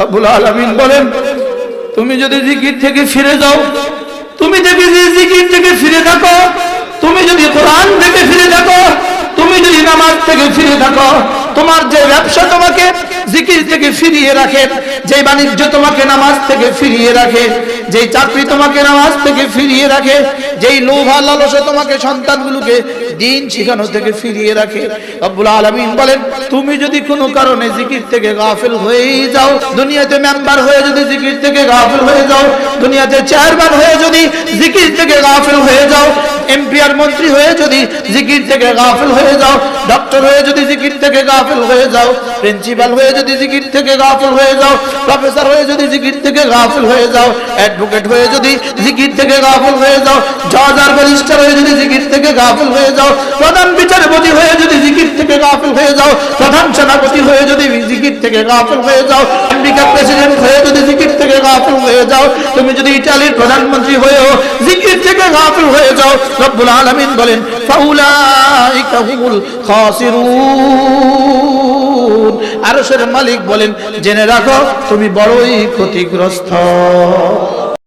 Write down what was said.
রব্বুল আলমিন বলেন, তুমি যদি জিকির থেকে ফিরে যাও, তুমি যদি জিকির থেকে ফিরে থাকো, তুমি যদি কোরআন থেকে ফিরে থাকো, তুমি যদি নামাজ থেকে ফিরে থাকো তোমার যে ব্যবসা তোমাকে জিকির থেকে ফিরিয়ে রাখে যে বাণিজ্য তোমাকে নামাজ থেকে ফিরিয়ে রাখে, যেই চাকরি তোমাকে নামাজ থেকে ফিরিয়ে রাখে, যেই লোভা লালসা তোমাকে সন্তানগুলোকে দিন শিখানো থেকে ফিরিয়ে রাখে। রব্বুল আলামিন বলেন, তুমি যদি কোনো কারণে জিকির থেকে গাফিল হয়েই যাও, দুনিয়াতে মেম্বার হয়ে যদি জিকির থেকে গাফিল হয়ে যাও, দুনিয়াতে চেয়ারম্যান হয়ে যদি জিকির থেকে গাফিল হয়ে যাও এমপি মন্ত্রী হয়ে যদি জিকির থেকে গাফিল হয়ে যাও ডক্টর হয়ে যদি জিকির থেকে গাফিল হয়ে যাও প্রিন্সিপাল হয়ে যদি জিকির থেকে গাফিল হয়ে যাও প্রফেসর হয়ে যদি জিকির থেকে গাফিল হয়ে যাও অ্যাডভোকেট হয়ে যদি জিকির থেকে গাফিল হয়ে যাও জজ আর ব্যারিস্টার হয়ে যদি জিকির থেকে গাফিল হয়ে যাও, প্রধান বিচারপতি হয়ে যদি জিকির থেকে গাফিল হয়ে যাও, প্রধান সেনাপতি হয়ে যদি জিকির থেকে গাফিল হয়ে যাও আমেরিকা প্রেসিডেন্ট হয়ে যদি জিকির থেকে গাফিল হয়ে যাও তুমি যদি ইটালির প্রধানমন্ত্রী হয়েও জিকির থেকে গাফিল হয়ে যাও, রব্বুল আলামিন বলেন, ফাউলাইকা হুমুল খাসিরুন। আরশের মালিক বলেন, জেনে রাখো, তুমি বড়ই ক্ষতিগ্রস্ত।